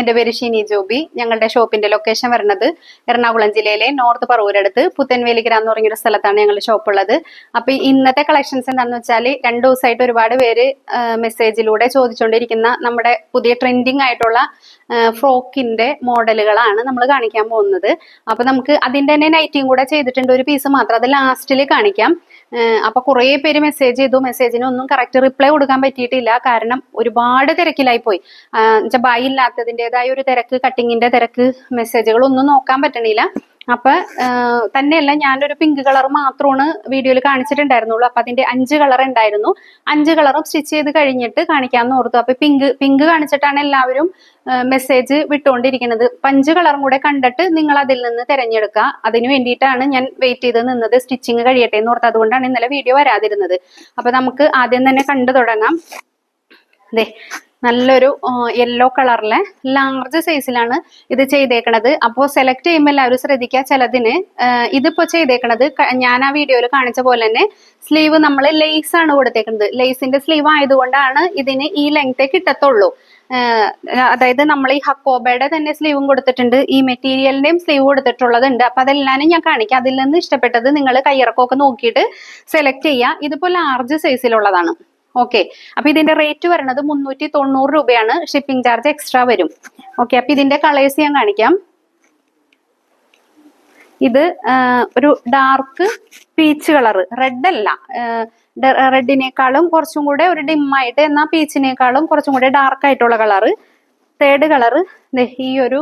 എന്റെ പേര് ഷിനി ജോബി. ഞങ്ങളുടെ ഷോപ്പിന്റെ ലൊക്കേഷൻ വരുന്നത് എറണാകുളം ജില്ലയിലെ നോർത്ത് പറവൂരടുത്ത് പുത്തൻവേലിക്കര എന്ന് പറഞ്ഞൊരു സ്ഥലത്താണ് ഞങ്ങളുടെ ഷോപ്പ് ഉള്ളത് അപ്പൊ ഇന്നത്തെ കളക്ഷൻസ് എന്താണെന്ന് വെച്ചാൽ രണ്ട് ദിവസമായിട്ട് ഒരുപാട് പേര് മെസ്സേജിലൂടെ ചോദിച്ചുകൊണ്ടിരിക്കുന്ന നമ്മുടെ പുതിയ ട്രെൻഡിങ് ആയിട്ടുള്ള ഫ്രോക്കിന്റെ മോഡലുകളാണ് നമ്മൾ കാണിക്കാൻ പോകുന്നത്. അപ്പൊ നമുക്ക് അതിന്റെ തന്നെ നൈറ്റിയും കൂടെ ചെയ്തിട്ടുണ്ട് ഒരു പീസ് മാത്രം. അത് ലാസ്റ്റിൽ കാണിക്കാം. അപ്പൊ കുറേ പേര് മെസ്സേജ് ചെയ്തു. മെസ്സേജിന് ഒന്നും കറക്റ്റ് റിപ്ലൈ കൊടുക്കാൻ പറ്റിയിട്ടില്ല. കാരണം ഒരുപാട് തിരക്കിലായി പോയി. ബൈ ബൈ ഇല്ലാത്തതിന്റെതായ ഒരു തിരക്ക് കട്ടിങ്ങിന്റെ തിരക്ക് മെസ്സേജുകൾ ഒന്നും നോക്കാൻ പറ്റണില്ല. അപ്പൊ തന്നെയല്ല ഞാനൊരു പിങ്ക് കളർ മാത്രമാണ് വീഡിയോയിൽ കാണിച്ചിട്ടുണ്ടായിരുന്നുള്ളൂ. അപ്പൊ അതിന്റെ അഞ്ച് കളർ ഉണ്ടായിരുന്നു. അഞ്ച് കളറും സ്റ്റിച്ച് ചെയ്ത് കഴിഞ്ഞിട്ട് കാണിക്കാമെന്ന് ഓർത്തു. അപ്പൊ പിങ്ക് പിങ്ക് കാണിച്ചിട്ടാണ് എല്ലാവരും മെസ്സേജ് വിട്ടുകൊണ്ടിരിക്കുന്നത്. അഞ്ച് കളറും കൂടെ കണ്ടിട്ട് നിങ്ങൾ അതിൽ നിന്ന് തിരഞ്ഞെടുക്കുക. അതിന് വേണ്ടിയിട്ടാണ് ഞാൻ വെയിറ്റ് ചെയ്ത് നിന്നത്. സ്റ്റിച്ചിങ് കഴിയട്ടെ എന്ന് ഓർത്ത് അതുകൊണ്ടാണ് ഇന്നലെ വീഡിയോ വരാതിരുന്നത്. അപ്പൊ നമുക്ക് ആദ്യം തന്നെ കണ്ടു തുടങ്ങാം. അതെ നല്ലൊരു യെല്ലോ കളറിലെ ലാർജ് സൈസിലാണ് ഇത് ചെയ്തേക്കണത്. അപ്പോൾ സെലക്ട് ചെയ്യുമ്പോൾ എല്ലാവരും ശ്രദ്ധിക്കുക ചിലതിന്. ഇതിപ്പോൾ ഇതിപ്പോ ചെയ്തേക്കണത് ഞാൻ ആ വീഡിയോയിൽ കാണിച്ച പോലെ തന്നെ സ്ലീവ് നമ്മൾ ലേസ് ആണ് കൊടുത്തേക്കുന്നത് ലേസിന്റെ സ്ലീവ് ആയതുകൊണ്ടാണ് ഇതിന് ഈ ലെങ്ത്തെ കിട്ടത്തുള്ളൂ. അതായത് നമ്മൾ ഈ ഹക്കോബയുടെ തന്നെ സ്ലീവും കൊടുത്തിട്ടുണ്ട്. ഈ മെറ്റീരിയലിന്റെയും സ്ലീവ് കൊടുത്തിട്ടുള്ളതുണ്ട്. അപ്പൊ അതെല്ലാം ഞാൻ കാണിക്കാം. അതിൽ നിന്ന് ഇഷ്ടപ്പെട്ടത് നിങ്ങൾ കയ്യിറക്കമൊക്കെ നോക്കിയിട്ട് സെലക്ട് ചെയ്യുക. ഇതിപ്പോ ലാർജ് സൈസിലുള്ളതാണ് ഓക്കെ അപ്പൊ ഇതിന്റെ റേറ്റ് വരുന്നത് മുന്നൂറ്റി തൊണ്ണൂറ് രൂപയാണ്. ഷിപ്പിംഗ് ചാർജ് എക്സ്ട്രാ വരും. ഓക്കെ അപ്പൊ ഇതിന്റെ കളേഴ്സ് ഞാൻ കാണിക്കാം. ഇത് ഒരു ഡാർക്ക് പീച്ച് കളർ റെഡ് അല്ല. റെഡിനേക്കാളും കുറച്ചും കൂടെ ഒരു ഡിമ്മായിട്ട് എന്നാ എന്നാൽ പീച്ചിനേക്കാളും കുറച്ചും കൂടെ ഡാർക്ക് ആയിട്ടുള്ള കളറ് തേർഡ് കളറ് ഈ ഒരു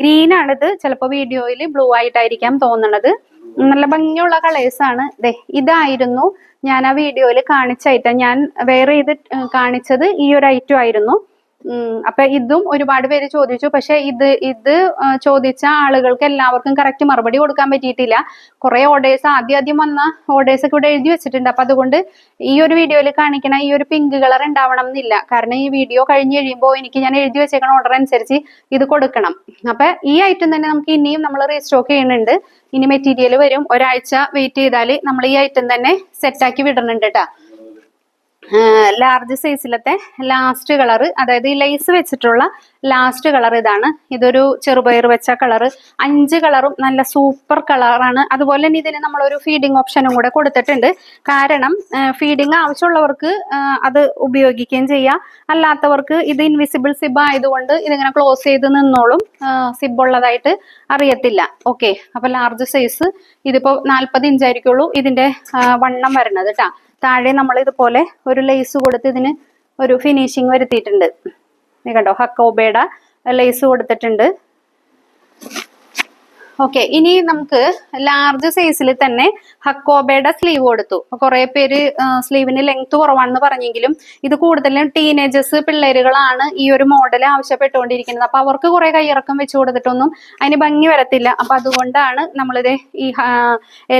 ഗ്രീൻ ആണിത്. ചിലപ്പോൾ വീഡിയോയിൽ ബ്ലൂ ആയിട്ടായിരിക്കാം തോന്നണത്. നല്ല ഭംഗിയുള്ള കളേഴ്സ് ആണ്. ദേ ഇതായിരുന്നു ഞാൻ ആ വീഡിയോയിൽ കാണിച്ച ഐറ്റം ഞാൻ വേറെ ഇത് കാണിച്ചത് ഈ ഒരു ഐറ്റം ആയിരുന്നു. അപ്പൊ ഇതും ഒരുപാട് പേര് ചോദിച്ചു. പക്ഷെ ഇത് ഇത് ചോദിച്ച ആളുകൾക്ക് എല്ലാവർക്കും കറക്റ്റ് മറുപടി കൊടുക്കാൻ പറ്റിയിട്ടില്ല. കുറെ ഓർഡേഴ്സ് ആദ്യം ആദ്യം വന്ന ഓർഡേഴ്സ് ഒക്കെ ഇവിടെ എഴുതി വെച്ചിട്ടുണ്ട്. അപ്പൊ അതുകൊണ്ട് ഈ ഒരു വീഡിയോയിൽ കാണിക്കണ ഈ ഒരു പിങ്ക് കളർ ഉണ്ടാവണം എന്നില്ല. കാരണം ഈ വീഡിയോ കഴിഞ്ഞ് കഴിയുമ്പോൾ എനിക്ക് ഞാൻ എഴുതി വെച്ചേക്കണ ഓർഡർ അനുസരിച്ച് ഇത് കൊടുക്കണം. അപ്പൊ ഈ ഐറ്റം തന്നെ നമുക്ക് ഇനിയും നമ്മൾ റീസ്റ്റോക്ക് ചെയ്യുന്നുണ്ട്. ഇനി മെറ്റീരിയൽ വരും. ഒരാഴ്ച വെയിറ്റ് ചെയ്താൽ നമ്മൾ ഈ ഐറ്റം തന്നെ സെറ്റാക്കി വിടുന്നുണ്ട് കേട്ടാ ലാർജ് സൈസിലത്തെ ലാസ്റ്റ് കളർ അതായത് ഈ ലൈസ് വെച്ചിട്ടുള്ള ലാസ്റ്റ് കളർ ഇതാണ്. ഇതൊരു ചെറുപയർ വെച്ച കളർ അഞ്ച് കളറും നല്ല സൂപ്പർ കളറാണ് അതുപോലെ തന്നെ ഇതിന് നമ്മളൊരു ഫീഡിങ് ഓപ്ഷനും കൂടെ കൊടുത്തിട്ടുണ്ട്. കാരണം ഫീഡിങ് ആവശ്യമുള്ളവർക്ക് അത് ഉപയോഗിക്കുകയും ചെയ്യാം. അല്ലാത്തവർക്ക് ഇത് ഇൻവിസിബിൾ സിബ് ആയതുകൊണ്ട് ഇതിങ്ങനെ ക്ലോസ് ചെയ്ത് നിന്നോളും സിബ് ഉള്ളതായിട്ട് അറിയത്തില്ല. ഓക്കെ അപ്പൊ ലാർജ് സൈസ് ഇതിപ്പോ നാൽപ്പത് ഇഞ്ചായിരിക്കുള്ളൂ ഇതിന്റെ വണ്ണം വരുന്നത് കേട്ടാ താഴെ നമ്മൾ ഇതുപോലെ ഒരു ലേസ് കൊടുത്ത് ഇതിന് ഒരു ഫിനിഷിങ് വരുത്തിയിട്ടുണ്ട്. നീ കണ്ടോ ഹക്കോബയുടെ ലേസ് കൊടുത്തിട്ടുണ്ട്. ഓക്കെ ഇനി നമുക്ക് ലാർജ് സൈസിൽ തന്നെ ഹക്കോബയുടെ സ്ലീവ് കൊടുത്തു. കുറെ പേര് സ്ലീവിന് ലെങ്ത് കുറവാണെന്ന് പറഞ്ഞെങ്കിലും ഇത് കൂടുതലും ടീനേജേഴ്സ് പിള്ളേരുകളാണ് ഈ ഒരു മോഡൽ ആവശ്യപ്പെട്ടുകൊണ്ടിരിക്കുന്നത്. അപ്പൊ അവർക്ക് കുറെ കൈയിറക്കം വെച്ച് കൊടുത്തിട്ടൊന്നും അതിന് ഭംഗി വരത്തില്ല. അപ്പൊ അതുകൊണ്ടാണ് നമ്മളിത് ഈ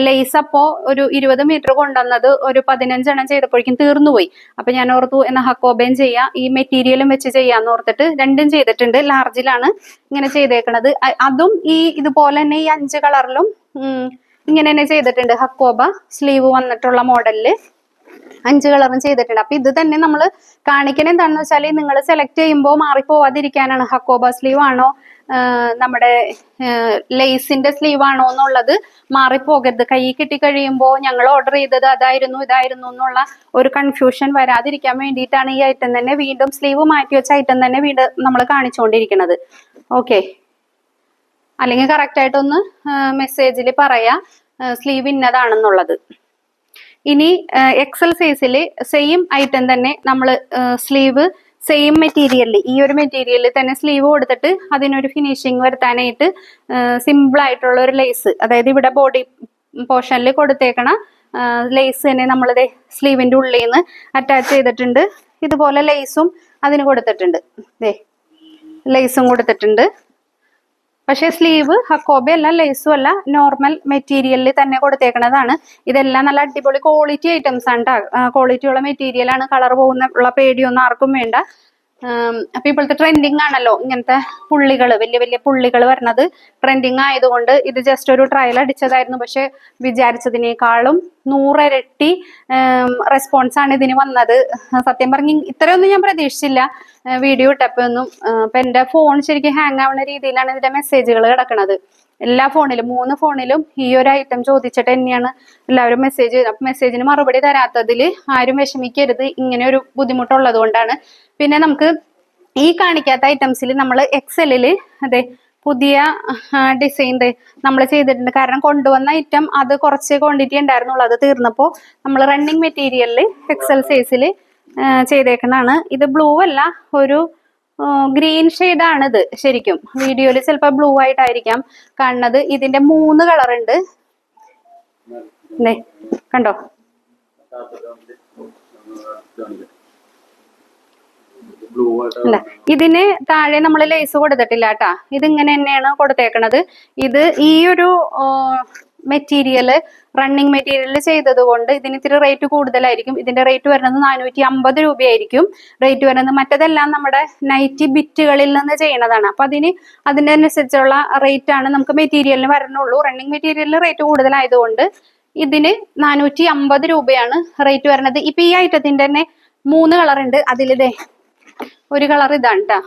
ലേസ് അപ്പോ ഒരു ഇരുപത് മീറ്റർ കൊണ്ടുവന്നത് ഒരു പതിനഞ്ചെണ്ണം ചെയ്തപ്പോഴേക്കും തീർന്നുപോയി. അപ്പൊ ഞാൻ ഓർത്തു എന്ന ഹക്കോബയും ചെയ്യാം ഈ മെറ്റീരിയലും വെച്ച് ചെയ്യാന്ന് ഓർത്തിട്ട് രണ്ടും ചെയ്തിട്ടുണ്ട്. ലാർജിലാണ് ഇങ്ങനെ ചെയ്തേക്കണത്. അതും ഈ ഇതുപോലെ തന്നെ ഈ അഞ്ച് കളറിലും ഇങ്ങനെ തന്നെ ചെയ്തിട്ടുണ്ട്. ഹക്കോബ സ്ലീവ് വന്നിട്ടുള്ള മോഡലിൽ അഞ്ച് കളറും ചെയ്തിട്ടുണ്ട്. അപ്പൊ ഇത് തന്നെ നമ്മൾ കാണിക്കണ എന്താണെന്ന് വെച്ചാൽ നിങ്ങൾ സെലക്ട് ചെയ്യുമ്പോൾ മാറിപ്പോവാതിരിക്കാനാണ് ഹക്കോബ സ്ലീവ് ആണോ നമ്മുടെ ലേസിന്റെ സ്ലീവ് ആണോ എന്നുള്ളത് മാറിപ്പോകരുത്. കൈ കിട്ടി കഴിയുമ്പോൾ ഞങ്ങൾ ഓർഡർ ചെയ്തത് അതായിരുന്നു ഇതായിരുന്നു എന്നുള്ള ഒരു കൺഫ്യൂഷൻ വരാതിരിക്കാൻ വേണ്ടിയിട്ടാണ് ഈ ഐറ്റം തന്നെ വീണ്ടും സ്ലീവ് മാറ്റി വെച്ച ഐറ്റം തന്നെ വീണ്ടും നമ്മൾ കാണിച്ചുകൊണ്ടിരിക്കുന്നത് ഓക്കെ അല്ലെങ്കിൽ കറക്റ്റ് ആയിട്ടൊന്ന് മെസ്സേജിൽ പറയാ സ്ലീവ് ഇന്നതാണെന്നുള്ളത്. ഇനി എക്സൽ സൈസിൽ സെയിം ഐറ്റം തന്നെ നമ്മൾ സ്ലീവ് സെയിം മെറ്റീരിയലിൽ ഈ ഒരു മെറ്റീരിയലിൽ തന്നെ സ്ലീവ് കൊടുത്തിട്ട് അതിനൊരു ഫിനിഷിങ് വരുത്താനായിട്ട് സിമ്പിൾ ആയിട്ടുള്ള ഒരു ലേസ് അതായത് ഇവിടെ ബോഡി പോർഷനിൽ കൊടുത്തേക്കണ ലേസ് തന്നെ നമ്മളിത് സ്ലീവിന്റെ ഉള്ളിൽ നിന്ന് അറ്റാച്ച് ചെയ്തിട്ടുണ്ട്. ഇതുപോലെ ലേസും അതിന് കൊടുത്തിട്ടുണ്ട്. ദേ ലേസും കൊടുത്തിട്ടുണ്ട്. പക്ഷേ സ്ലീവ് ഹക്കോബ അല്ല ലേസും അല്ല നോർമൽ മെറ്റീരിയലിൽ തന്നെ കൊടുത്തേക്കണതാണ്. ഇതെല്ലാം നല്ല അടിപൊളി ക്വാളിറ്റി ഐറ്റംസ് ആണ് ക്വാളിറ്റി ഉള്ള മെറ്റീരിയൽ ആണ് കളർ പോകുന്ന ഉള്ള പേടിയൊന്നും ആർക്കും വേണ്ട. അപ്പൊ ഇപ്പോഴത്തെ ട്രെൻഡിങ് ആണല്ലോ ഇങ്ങനത്തെ പുള്ളികൾ വലിയ വലിയ പുള്ളികൾ വരണത് ട്രെൻഡിങ് ആയതുകൊണ്ട് ഇത് ജസ്റ്റ് ഒരു ട്രയൽ അടിച്ചതായിരുന്നു. പക്ഷെ വിചാരിച്ചതിനേക്കാളും നൂറിരട്ടി റെസ്പോൺസ് ആണ് ഇതിന് വന്നത്. സത്യം പറഞ്ഞ ഇത്രയൊന്നും ഞാൻ പ്രതീക്ഷിച്ചില്ല. വീഡിയോ ഇട്ടപ്പോ ഒന്നും അപ്പൊ എന്റെ ഫോൺ ശരിക്കും ഹാങ് ആവുന്ന രീതിയിലാണ് ഇതിന്റെ മെസ്സേജുകൾ കിടക്കുന്നത് എല്ലാ ഫോണിലും മൂന്ന് ഫോണിലും ഈ ഒരു ഐറ്റം ചോദിച്ചിട്ട് തന്നെയാണ് എല്ലാവരും മെസ്സേജ് മെസ്സേജിന് മറുപടി തരാത്തതിൽ ആരും വിഷമിക്കരുത്. ഇങ്ങനെ ഒരു ബുദ്ധിമുട്ടുള്ളത് കൊണ്ടാണ് പിന്നെ നമുക്ക് ഈ കാണിക്കാത്ത ഐറ്റംസിൽ നമ്മൾ എക്സലിൽ അതെ പുതിയ ഡിസൈൻ നമ്മൾ ചെയ്തിട്ടുണ്ട്. കാരണം കൊണ്ടുവന്ന ഐറ്റം അത് കുറച്ച് ക്വാണ്ടിറ്റി ഉണ്ടായിരുന്നുള്ളൂ. അത് തീർന്നപ്പോൾ നമ്മൾ റണ്ണിങ് മെറ്റീരിയലിൽ എക്സൽ സൈസിൽ ചെയ്തേക്കുന്നതാണ്. ഇത് ബ്ലൂ അല്ല ഒരു ഗ്രീൻ ഇത് ശരിക്കും. വീഡിയോയിൽ ചിലപ്പോൾ ബ്ലൂ ആയിട്ടായിരിക്കാം കാണുന്നത്. ഇതിന്റെ മൂന്ന് ദേ, കണ്ടോ? ഇതിന് താഴെ നമ്മൾ ലേസ് കൊടുത്തിട്ടില്ല കേട്ടാ ഇതിങ്ങനെ തന്നെയാണ് കൊടുത്തേക്കണത്. ഇത് ഈ ഒരു മെറ്റീരിയൽ റണ്ണിങ് മെറ്റീരിയൽ ചെയ്തത് കൊണ്ട് ഇതിന് ഇത്തിരി റേറ്റ് കൂടുതലായിരിക്കും. ഇതിന്റെ റേറ്റ് വരുന്നത് നാനൂറ്റി അമ്പത് രൂപയായിരിക്കും. റേറ്റ് വരുന്നത് മറ്റതെല്ലാം നമ്മുടെ നൈറ്റി ബിറ്റുകളിൽ നിന്ന് ചെയ്യണതാണ്. അപ്പൊ അതിന് അതിനനുസരിച്ചുള്ള റേറ്റ് ആണ് നമുക്ക് മെറ്റീരിയലിന് വരണുള്ളൂ. റണ്ണിങ് മെറ്റീരിയലിന് റേറ്റ് കൂടുതലായതുകൊണ്ട് ഇതിന് നാനൂറ്റി അമ്പത് രൂപയാണ് റേറ്റ് വരുന്നത് ഇപ്പൊ ഈ ഐറ്റത്തിന്റെ തന്നെ മൂന്ന് കളറുണ്ട് അതിലിതേ ഒരു കളർ ഇതാണ് കേട്ടോ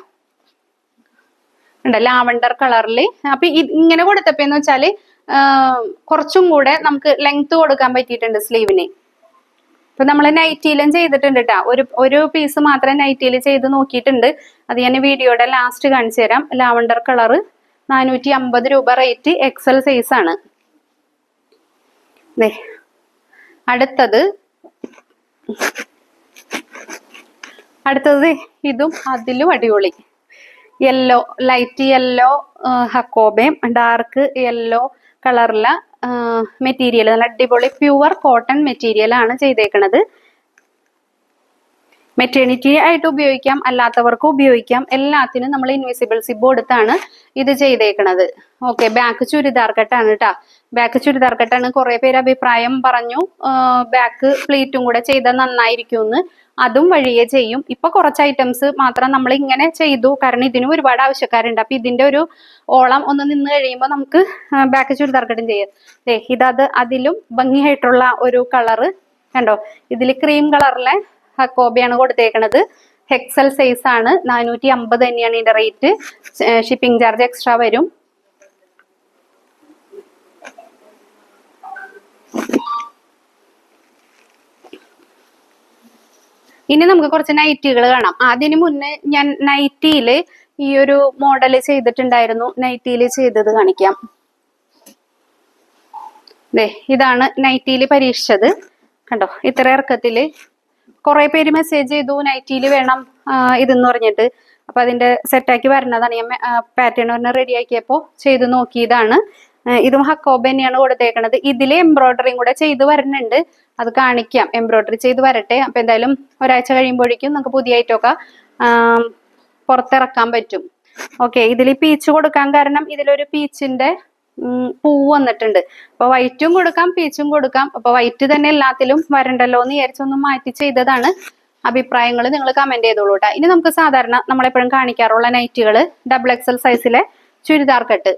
ഉണ്ട് ലാവണ്ടർ കളറിൽ അപ്പൊ ഇങ്ങനെ കൊടുത്തപ്പോ എന്ന് വെച്ചാൽ കുറച്ചും കൂടെ നമുക്ക് ലെങ്ത് കൊടുക്കാൻ പറ്റിയിട്ടുണ്ട് സ്ലീവിന് ഇപ്പൊ നമ്മൾ നൈറ്റിയിലും ചെയ്തിട്ടുണ്ട് കേട്ടോ ഒരു ഒരു പീസ് മാത്രം നൈറ്റിയിൽ ചെയ്ത് നോക്കിയിട്ടുണ്ട്. അത് ഞാൻ വീഡിയോയുടെ ലാസ്റ്റ് കാണിച്ചു തരാം. ലാവണ്ടർ കളർ നാനൂറ്റി അമ്പത് രൂപ റേറ്റ് എക്സൽ സൈസ് ആണ്. അടുത്തത് അടുത്തത് ഇതും അതിലും അടിപൊളി. യെല്ലോ ലൈറ്റ് യെല്ലോ ഹക്കോബയും ഡാർക്ക് യെല്ലോ കളറിലെ മെറ്റീരിയൽ നല്ല അടിപൊളി പ്യുവർ കോട്ടൺ മെറ്റീരിയൽ ആണ് ചെയ്തേക്കുന്നത് മെറ്റേണിറ്റി ആയിട്ട് ഉപയോഗിക്കാം അല്ലാത്തവർക്ക് ഉപയോഗിക്കാം. എല്ലാത്തിനും നമ്മൾ ഇൻവിസിബിൾ സിബ് കൊടുത്താണ് ഇത് ചെയ്തേക്കണത്. ഓക്കെ ബാക്ക് ചുരിദാർ കട്ടാണ് കേട്ടാ ബാക്ക് ചുരിദാർ കെട്ടാണ് കുറെ പേര് അഭിപ്രായം പറഞ്ഞു. ബാക്ക് പ്ലേറ്റും കൂടെ ചെയ്താൽ നന്നായിരിക്കും എന്ന് അതും വഴിയെ ചെയ്യും. ഇപ്പൊ കുറച്ച് ഐറ്റംസ് മാത്രം നമ്മൾ ഇങ്ങനെ ചെയ്തു. കാരണം ഇതിനും ഒരുപാട് ആവശ്യക്കാരുണ്ട്. അപ്പൊ ഇതിന്റെ ഒരു ഓളം ഒന്ന് നിന്ന് കഴിയുമ്പോൾ നമുക്ക് ബാക്ക് ചുരിദാർ കെട്ടും ചെയ്യാം. ഇതത് അതിലും ഭംഗിയായിട്ടുള്ള ഒരു കളറ് കണ്ടോ? ഇതിൽ ക്രീം കളറിലെ കോബിയാണ് കൊടുത്തേക്കണത്. ഹെക്സൽ സൈസ് ആണ്. നാനൂറ്റി അമ്പത് തന്നെയാണ് ഇതിന്റെ റേറ്റ് ഷിപ്പിംഗ് ചാർജ് എക്സ്ട്രാ വരും. ഇനി നമുക്ക് കുറച്ച് നൈറ്റികൾ കാണാം. അതിന് മുന്നേ ഞാൻ നൈറ്റിയിൽ ഈ ഒരു മോഡൽ ചെയ്തിട്ടുണ്ടായിരുന്നു. നൈറ്റിയിൽ ചെയ്തത് കാണിക്കാം. ദേ ഇതാണ് നൈറ്റിയിൽ പരീക്ഷിച്ചത്. കണ്ടോ? ഇത്ര ഇറക്കത്തിൽ. കുറെ പേര് മെസ്സേജ് ചെയ്തു നൈറ്റിയിൽ വേണം ഇതെന്ന് പറഞ്ഞിട്ട്. അപ്പൊ അതിന്റെ സെറ്റാക്കി വരണതാണ്. ഞാൻ പാറ്റേൺ പറഞ്ഞ് റെഡി ആക്കിയപ്പോ ചെയ്ത് നോക്കിയതാണ്. ഇതും ഹക്കോബ് തന്നെയാണ് കൊടുത്തേക്കണത്. ഇതിൽ എംബ്രോയിഡറിയും കൂടെ ചെയ്ത് വരുന്നുണ്ട് അത് കാണിക്കാം. എംബ്രോയിഡറി ചെയ്ത് വരട്ടെ. അപ്പൊ എന്തായാലും ഒരാഴ്ച കഴിയുമ്പോഴേക്കും നമുക്ക് പുതിയ ഐറ്റമൊക്കെ പുറത്തിറക്കാൻ പറ്റും. ഓക്കെ ഇതിൽ പീച്ച് കൊടുക്കാൻ കാരണം ഇതിലൊരു പീച്ചിന്റെ പൂ വന്നിട്ടുണ്ട്. അപ്പൊ വൈറ്റും കൊടുക്കാം പീച്ചും കൊടുക്കാം. അപ്പൊ വൈറ്റ് തന്നെ എല്ലാത്തിലും വരണ്ടല്ലോ എന്ന് വിചാരിച്ചൊന്ന് മാറ്റി ചെയ്തതാണ് അഭിപ്രായങ്ങൾ നിങ്ങൾ കമന്റ് ചെയ്തോളൂ കേട്ടോ ഇനി നമുക്ക് സാധാരണ നമ്മളെപ്പോഴും കാണിക്കാറുള്ള നൈറ്റുകൾ ഡബിൾ എക്സൽ സൈസിലെ ചുരിദാർ കട്ട്.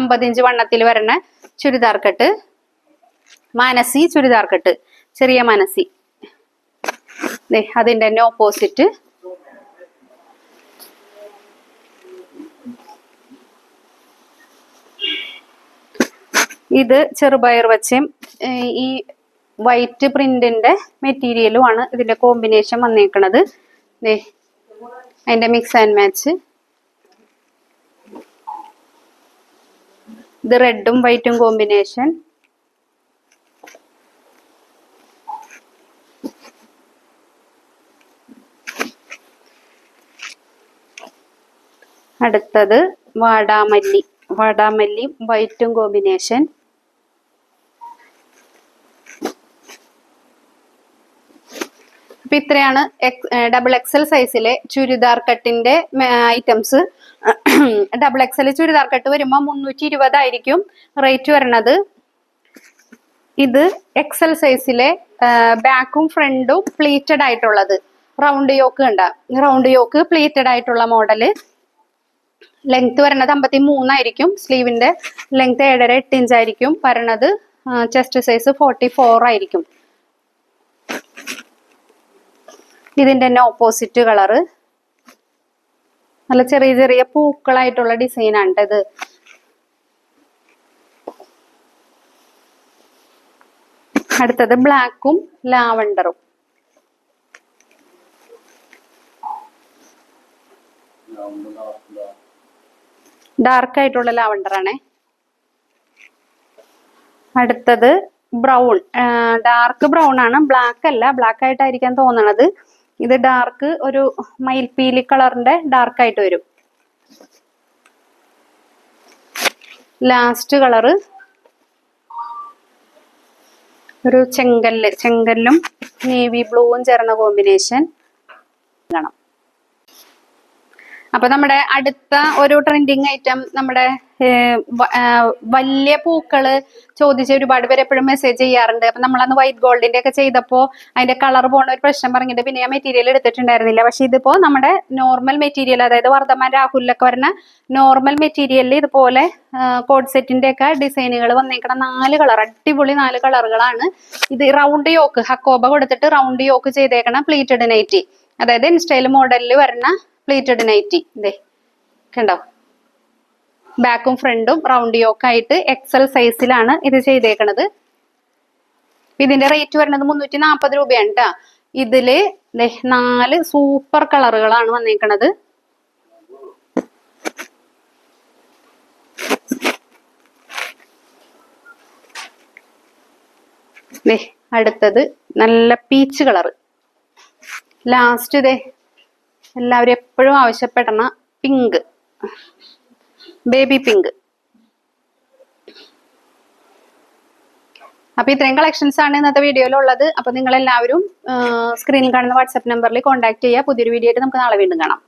അമ്പത് ഇഞ്ച് വണ്ണത്തിൽ വരണ ചുരിദാർ കട്ട്. മാനസി ചുരിദാർ കട്ട്. ചെറിയ മനസി അതിന്റെ തന്നെ ഓപ്പോസിറ്റ് ഇത് ചെറുപയർ വച്ചയും ഈ വൈറ്റ് പ്രിന്റിന്റെ മെറ്റീരിയലും ആണ് ഇതിന്റെ കോമ്പിനേഷൻ വന്നേക്കണത്. അതിന്റെ മിക്സ് ആൻഡ് മാച്ച് ഇത് റെഡും വൈറ്റും കോമ്പിനേഷൻ അടുത്തത് വാടാമല്ലി. വാടാമല്ലി വൈറ്റും കോമ്പിനേഷൻ. അപ്പൊ ഇത്രയാണ് ഡബിൾ എക്സൽ സൈസിലെ churidar കട്ടിന്റെ items double XL churidar cut വരുമ്പോൾ മുന്നൂറ്റി ഇരുപതായിരിക്കും റേറ്റ് വരണത്. ഇത് എക്സൽ സൈസിലെ ബാക്കും ഫ്രണ്ടും പ്ലീറ്റഡ് ആയിട്ടുള്ളത്. റൗണ്ട് യോക്ക് കണ്ട. റൗണ്ട് യോക്ക് പ്ലീറ്റഡ് ആയിട്ടുള്ള മോഡൽ ലെങ്ത് വരുന്നത് അമ്പത്തി മൂന്നായിരിക്കും സ്ലീവിന്റെ ലെങ്ത് ഏഴര എട്ട് ഇഞ്ച് ആയിരിക്കും വരണത് ചെസ്റ്റ് സൈസ് ഫോർട്ടി ഫോർ ആയിരിക്കും. ഇതിന്റെ തന്നെ ഓപ്പോസിറ്റ് കളറ് നല്ല ചെറിയ ചെറിയ പൂക്കളായിട്ടുള്ള ഡിസൈൻ ആണ് ഇത്. അടുത്തത് ബ്ലാക്കും ലാവണ്ടറും. ഡാർക്ക് ആയിട്ടുള്ള ലാവണ്ടർ അടുത്തത് ബ്രൗൺ ഡാർക്ക് ബ്രൗൺ ആണ്. ബ്ലാക്ക് അല്ല. ബ്ലാക്ക് ആയിട്ടായിരിക്കാൻ തോന്നണത്. ഇത് ഡാർക്ക് ഒരു മയിൽപ്പീലി കളറിന്റെ ഡാർക്ക് ആയിട്ട് വരും. ലാസ്റ്റ് കളറ് ഒരു ചെങ്കല്ല്. ചെങ്കല്ലും നേവി ബ്ലൂവും ചേർന്ന കോമ്പിനേഷൻ കാണാം അപ്പൊ നമ്മുടെ അടുത്ത ഒരു ട്രെൻഡിങ് ഐറ്റം നമ്മുടെ വലിയ പൂക്കൾ ചോദിച്ച് ഒരുപാട് പേര് എപ്പോഴും മെസ്സേജ് ചെയ്യാറുണ്ട്. അപ്പൊ നമ്മളന്ന് വൈറ്റ് ഗോൾഡിന്റെ ഒക്കെ ചെയ്തപ്പോ അതിന്റെ കളർ പോണ ഒരു പ്രശ്നം പറഞ്ഞിട്ട് പിന്നെ ഞാൻ മെറ്റീരിയൽ എടുത്തിട്ടുണ്ടായിരുന്നില്ല. പക്ഷെ ഇതിപ്പോ നമ്മുടെ നോർമൽ മെറ്റീരിയൽ അതായത് വർദ്ധമാൻ രാഹുലിലൊക്കെ വരുന്ന നോർമൽ മെറ്റീരിയലിൽ ഇതുപോലെ കോഡ് സെറ്റിന്റെ ഒക്കെ ഡിസൈനുകൾ വന്നേക്കണ നാല് കളർ അടിപൊളി നാല് കളറുകളാണ് ഇത് റൗണ്ട് യോക്ക് ഹക്കോബ കൊടുത്തിട്ട് റൗണ്ട് യോക്ക് ചെയ്തേക്കണ പ്ലീറ്റഡ് നൈറ്റി അതായത് ഇൻസ്റ്റൈൽ മോഡലിൽ വരുന്ന പ്ലീറ്റഡ് നൈറ്റി. ഇതേ കണ്ടോ? ബാക്കും ഫ്രണ്ടും റൗണ്ട് യോക്ക് ആയിട്ട് എക്സൽ സൈസിലാണ് ഇത് ചെയ്തേക്കണത്. ഇതിന്റെ റേറ്റ് വരുന്നത് മുന്നൂറ്റി നാൽപ്പത് രൂപയാണ് ഇതിൽ നാല് സൂപ്പർ കളറുകളാണ് വന്നേക്കണത്. അടുത്തത് നല്ല പീച്ച് കളറ്. ലാസ്റ്റ് ഇതേ എല്ലാവരും എപ്പോഴും ആവശ്യപ്പെടണ പിങ്ക് ബേബി പിങ്ക് അപ്പൊ ഇത്രയും കളക്ഷൻസ് ആണ് ഇന്നത്തെ വീഡിയോയിൽ ഉള്ളത്. അപ്പൊ നിങ്ങൾ എല്ലാവരും സ്ക്രീനിൽ കാണുന്ന വാട്സ്ആപ്പ് നമ്പറിൽ കോൺടാക്ട് ചെയ്യുക. പുതിയൊരു വീഡിയോ ആയിട്ട് നമുക്ക് നാളെ വീണ്ടും കാണാം.